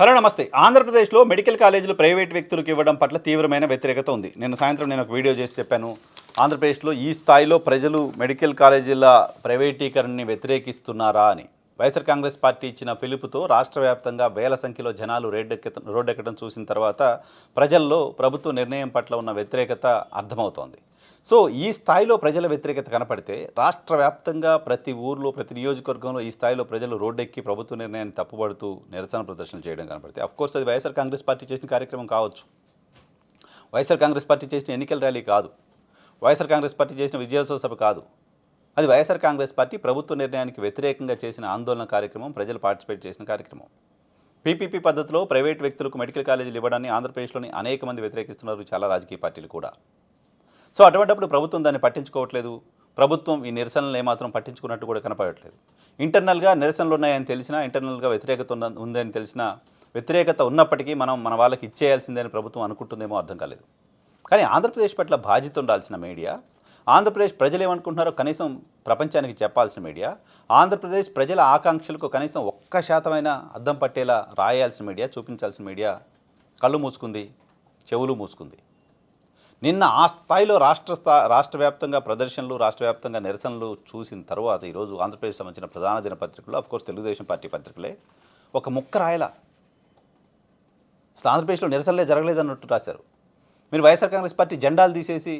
Hello నమస్తే. ఆంధ్రప్రదేశ్లో medical కాలేజీలు ప్రైవేట్ వ్యక్తులకు ఇవ్వడం పట్ల తీవ్రమైన వ్యతిరేకత ఉంది. నిన్న సాయంత్రం నేను ఒక వీడియో చేసి చెప్పాను. ఆంధ్రప్రదేశ్లో ఈ స్థాయిలో ప్రజలు మెడికల్ కాలేజీల ప్రైవేటీకరణని వ్యతిరేకిస్తున్నారా అని. వైఎస్ఆర్ కాంగ్రెస్ పార్టీ ఇచ్చిన పిలుపుతో రాష్ట్ర వ్యాప్తంగా వేల సంఖ్యలో జనాలు రోడ్డెక్క రోడ్డెక్కడం చూసిన తర్వాత ప్రజల్లో ప్రభుత్వ నిర్ణయం పట్ల ఉన్న వ్యతిరేకత అర్థమవుతోంది. సో ఈ స్థాయిలో ప్రజల వ్యతిరేకత కనపడితే రాష్ట్ర వ్యాప్తంగా ప్రతి ఊర్లో ప్రతి నియోజకవర్గంలో ఈ స్థాయిలో ప్రజలు రోడ్డెక్కి ప్రభుత్వ నిర్ణయాన్ని తప్పుబడుతూ నిరసన ప్రదర్శనలు చేయడం కనపడితే అఫ్కోర్స్ అది వైఎస్ఆర్ కాంగ్రెస్ పార్టీ చేసిన కార్యక్రమం కావచ్చు. వైఎస్ఆర్ కాంగ్రెస్ పార్టీ చేసిన ఎన్నికల ర్యాలీ కాదు. వైఎస్ఆర్ కాంగ్రెస్ పార్టీ చేసిన విజయోత్సవ సభ కాదు. అది వైఎస్ఆర్ కాంగ్రెస్ పార్టీ ప్రభుత్వ నిర్ణయానికి వ్యతిరేకంగా చేసిన ఆందోళన కార్యక్రమం ప్రజలు పార్టిసిపేట్ చేసిన కార్యక్రమం. పీపీపీ పద్ధతిలో ప్రైవేట్ వ్యక్తులకు మెడికల్ కాలేజీలు ఇవ్వడాన్ని ఆంధ్రప్రదేశ్లోని అనేక మంది వ్యతిరేకిస్తున్నారు చాలా రాజకీయ పార్టీలు కూడా. సో అటువంటిప్పుడు ప్రభుత్వం దాన్ని పట్టించుకోవట్లేదు. ప్రభుత్వం ఈ నిరసనలు ఏమాత్రం పట్టించుకున్నట్టు కూడా కనపడట్లేదు. ఇంటర్నల్గా నిరసనలు ఉన్నాయని తెలిసినా ఇంటర్నల్గా వ్యతిరేకత ఉందని తెలిసినా వ్యతిరేకత ఉన్నప్పటికీ మనం మన వాళ్ళకి ఇచ్చేయాల్సిందని ప్రభుత్వం అనుకుంటుందేమో అర్థం కాలేదు. కానీ ఆంధ్రప్రదేశ్ పట్ల బాధ్యత ఉండాల్సిన మీడియా ఆంధ్రప్రదేశ్ ప్రజలు ఏమనుకుంటున్నారో కనీసం ప్రపంచానికి చెప్పాల్సిన మీడియా ఆంధ్రప్రదేశ్ ప్రజల ఆకాంక్షలకు కనీసం ఒక్క శాతమైన అద్దం పట్టేలా రాయాల్సిన మీడియా చూపించాల్సిన మీడియా కళ్ళు మూసుకుంది చెవులు మూసుకుంది. నిన్న ఆ స్థాయిలో రాష్ట్ర స్థా రాష్ట్ర వ్యాప్తంగా ప్రదర్శనలు రాష్ట్ర వ్యాప్తంగా నిరసనలు చూసిన తర్వాత ఈరోజు ఆంధ్రప్రదేశ్ సంబంధించిన ప్రధాన దినపత్రికలు కోర్స్ తెలుగుదేశం పార్టీ పత్రికలే ఒక ముక్క రాయలా. అసలు ఆంధ్రప్రదేశ్లో నిరసనలే జరగలేదన్నట్టు రాశారు. మీరు వైఎస్ఆర్ కాంగ్రెస్ పార్టీ జెండాలు తీసేసి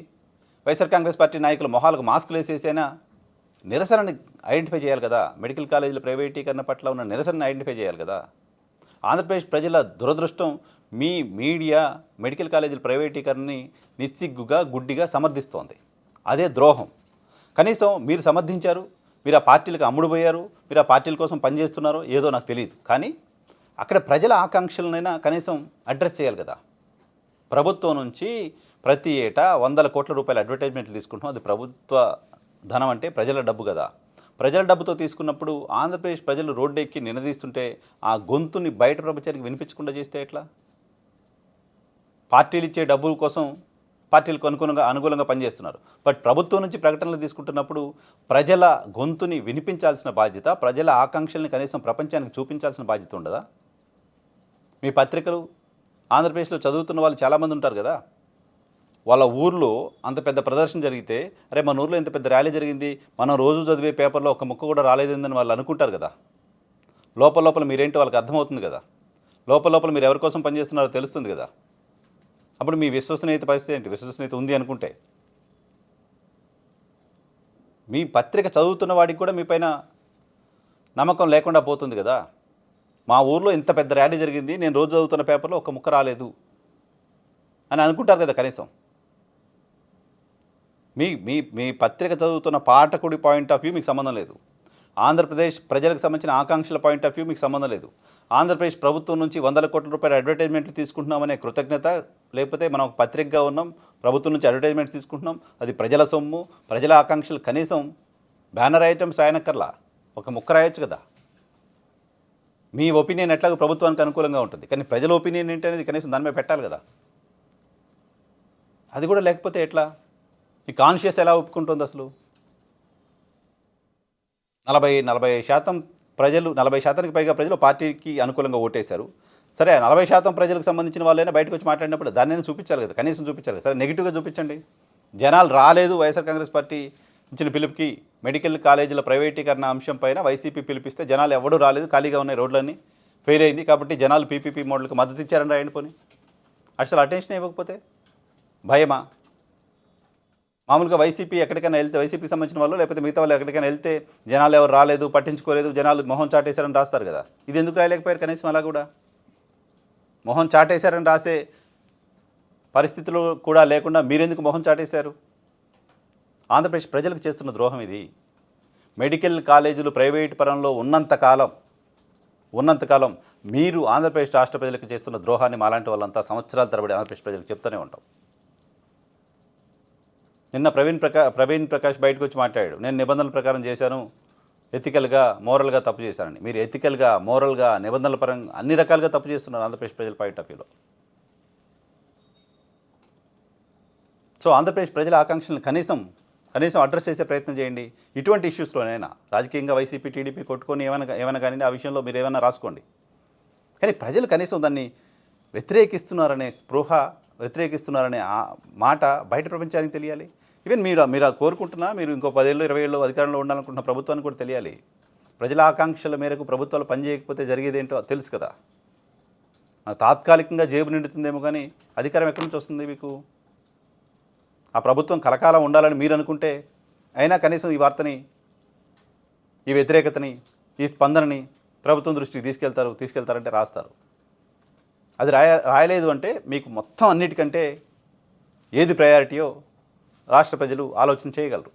వైఎస్ఆర్ కాంగ్రెస్ పార్టీ నాయకులు మొహాలకు మాస్కులు వేసేసైనా నిరసనని ఐడెంటిఫై చేయాలి కదా. మెడికల్ కాలేజీల ప్రైవేటీకరణ పట్ల ఉన్న నిరసనని ఐడెంటిఫై చేయాలి కదా. ఆంధ్రప్రదేశ్ ప్రజల దురదృష్టం మీ మీడియా మెడికల్ కాలేజీల ప్రైవేటీకరణని నిస్సిగ్గుగా గుడ్డిగా సమర్థిస్తోంది. అదే ద్రోహం. కనీసం మీరు సమర్థించారు మీరు ఆ పార్టీలకు అమ్ముడుపోయారు మీరు ఆ పార్టీల కోసం పనిచేస్తున్నారో ఏదో నాకు తెలియదు. కానీ అక్కడ ప్రజల ఆకాంక్షలనైనా కనీసం అడ్రస్ చేయాలి కదా. ప్రభుత్వం నుంచి ప్రతి ఏటా వందల కోట్ల రూపాయల అడ్వర్టైజ్మెంట్లు తీసుకుంటాం అది ప్రభుత్వ ధనం అంటే ప్రజల డబ్బు కదా. ప్రజల డబ్బుతో తీసుకున్నప్పుడు ఆంధ్రప్రదేశ్ ప్రజలు రోడ్డెక్కి నినదీస్తుంటే ఆ గొంతుని బయట ప్రపంచానికి వినిపించకుండా చేస్తే ఎట్లా? పార్టీలు ఇచ్చే డబ్బుల కోసం పార్టీలకు అనుగుణంగా అనుకూలంగా పనిచేస్తున్నారు. బట్ ప్రభుత్వం నుంచి ప్రకటనలు తీసుకుంటున్నప్పుడు ప్రజల గొంతుని వినిపించాల్సిన బాధ్యత ప్రజల ఆకాంక్షల్ని కనీసం ప్రపంచానికి చూపించాల్సిన బాధ్యత ఉండదా? మీ పత్రికలు ఆంధ్రప్రదేశ్లో చదువుతున్న వాళ్ళు చాలామంది ఉంటారు కదా. వాళ్ళ ఊర్లో అంత పెద్ద ప్రదర్శన జరిగితే అరే మన ఊర్లో ఇంత పెద్ద ర్యాలీ జరిగింది మనం రోజు చదివే పేపర్లో ఒక ముక్క కూడా రాలేదని వాళ్ళు అనుకుంటారు కదా. లోపల లోపల మీరేంటో వాళ్ళకి అర్థమవుతుంది కదా. లోపల లోపల మీరు ఎవరి కోసం పనిచేస్తున్నారో తెలుస్తుంది కదా. అప్పుడు మీ విశ్వసనీయత పరిస్థితి ఏంటి? విశ్వసనీయత ఉంది అనుకుంటే. మీ పత్రిక చదువుతున్న వాడికి కూడా మీ పైన నమ్మకం లేకుండా పోతుంది కదా. మా ఊర్లో ఇంత పెద్ద ర్యాలీ జరిగింది నేను రోజు చదువుతున్న పేపర్లో ఒక ముక్క రాలేదు అని అనుకుంటారు కదా కనీసం. మీ మీ మీ పత్రిక చదువుతున్న పాఠకుడి పాయింట్ ఆఫ్ వ్యూ మీకు సంబంధం లేదు. ఆంధ్రప్రదేశ్ ప్రజలకు సంబంధించిన ఆకాంక్షల పాయింట్ ఆఫ్ వ్యూ మీకు సంబంధం లేదు. ఆంధ్రప్రదేశ్ ప్రభుత్వం నుంచి వందల కోట్ల రూపాయల అడ్వర్టైజ్మెంట్లు తీసుకుంటున్నామనే కృతజ్ఞత లేకపోతే మనం ఒక పత్రికగా ఉన్నాం ప్రభుత్వం నుంచి అడ్వర్టైజ్మెంట్ తీసుకుంటున్నాం అది ప్రజల సొమ్ము ప్రజల ఆకాంక్షలు కనీసం బ్యానర్ ఐటమ్స్ రాయనక్కర్లా. ఒక ముక్క రాయొచ్చు కదా. మీ ఒపీనియన్ ఎట్లాగో ప్రభుత్వానికి అనుకూలంగా ఉంటుంది. కానీ ప్రజల ఒపీనియన్ ఏంటి అనేది కనీసం దాని మీద పెట్టాలి కదా. అది కూడా లేకపోతే ఎట్లా? ఈ కాన్షియస్ ఎలా ఒప్పుకుంటుంది అసలు? నలభై నలభై శాతం ప్రజలు నలభై శాతానికి పైగా ప్రజలు పార్టీకి అనుకూలంగా ఓటేశారు. సరే నలభై శాతం ప్రజలకు సంబంధించిన వాళ్ళైనా బయటకు వచ్చి మాట్లాడినప్పుడు దాన్ని చూపించాలి కదా కనీసం చూపించాలి కదా. సరే నెగిటివ్గా చూపించండి. జనాలు రాలేదు వైఎస్ఆర్ కాంగ్రెస్ పార్టీ ఇచ్చిన పిలుపుకి మెడికల్ కాలేజీల ప్రైవేటీకరణ అంశం పైన వైసీపీ పిలిపిస్తే జనాలు ఎవడూ రాలేదు ఖాళీగా ఉన్నాయి రోడ్లన్నీ ఫెయిల్ అయింది కాబట్టి జనాలు పీపీపీ మోడల్కి మద్దతు ఇచ్చారని రాయండి పోనీ. అసలు అటెన్షన్ ఇవ్వకపోతే భయమా? మామూలుగా వైసీపీ ఎక్కడికైనా వెళ్తే వైసీపీకి సంబంధించిన వాళ్ళు లేకపోతే మిగతా వాళ్ళు ఎక్కడికైనా వెళ్తే జనాలు ఎవరు రాలేదు పట్టించుకోలేదు జనాలు మొహం చాటేశారని రాస్తారు కదా. ఇది ఎందుకు రాయలేకపోయారు కనీసం అలా కూడా? మొహం చాటేశారని రాసే పరిస్థితులు కూడా లేకుండా మీరెందుకు మొహం చాటేశారు? ఆంధ్రప్రదేశ్ ప్రజలకు చేస్తున్న ద్రోహం ఇది. మెడికల్ కాలేజీలు ప్రైవేట్ పరంలో ఉన్నంతకాలం ఉన్నంతకాలం మీరు ఆంధ్రప్రదేశ్ రాష్ట్ర ప్రజలకు చేస్తున్న ద్రోహాన్ని మాలాంటి వాళ్ళంతా సంవత్సరాల తరబడి ఆంధ్రప్రదేశ్ ప్రజలకు చెప్తూనే ఉంటాం. నిన్న ప్రవీణ్ ప్రకా ప్రవీణ్ ప్రకాష్ బయటకు వచ్చి మాట్లాడాడు. నేను నిబంధనల ప్రకారం చేశాను. ఎథికల్గా మోరల్గా తప్పు చేశానని. మీరు ఎథికల్గా మోరల్గా నిబంధనల పరంగా అన్ని రకాలుగా తప్పు చేస్తున్నారు ఆంధ్రప్రదేశ్ ప్రజల పాయింట్ ఆఫ్ వ్యూలో. సో ఆంధ్రప్రదేశ్ ప్రజల ఆకాంక్షలను కనీసం కనీసం అడ్రస్ చేసే ప్రయత్నం చేయండి. ఇటువంటి ఇష్యూస్లోనైనా రాజకీయంగా వైసీపీ టీడీపీ కొట్టుకొని ఏమైనా ఏమైనా కానీ ఆ విషయంలో మీరు ఏమైనా రాసుకోండి. కానీ ప్రజలు కనీసం దాన్ని వ్యతిరేకిస్తున్నారనే స్పృహ వ్యతిరేకిస్తున్నారనే ఆ మాట బయట ప్రపంచానికి తెలియాలి. ఈవెన్ మీరు మీరు కోరుకుంటున్నా మీరు ఇంకో పదేళ్ళు ఇరవై ఏళ్ళు అధికారంలో ఉండాలనుకుంటున్న ప్రభుత్వానికి కూడా తెలియాలి. ప్రజల ఆకాంక్షల మేరకు ప్రభుత్వాలు పనిచేయకపోతే జరిగేదేంటో తెలుసు కదా. తాత్కాలికంగా జేబు నిండుతుందేమో కానీ అధికారం ఎక్కడి నుంచి వస్తుంది మీకు? ఆ ప్రభుత్వం కలకాలం ఉండాలని మీరు అనుకుంటే అయినా కనీసం ఈ వార్తని ఈ వ్యతిరేకతని ఈ స్పందనని ప్రభుత్వం దృష్టికి తీసుకెళ్తారు తీసుకెళ్తారంటే రాస్తారు. అది రాయ రాయలేదు అంటే మీకు మొత్తం అన్నిటికంటే ఏది ప్రయారిటీయో రాష్ట్ర ప్రజలు ఆలోచన చేయగలరు.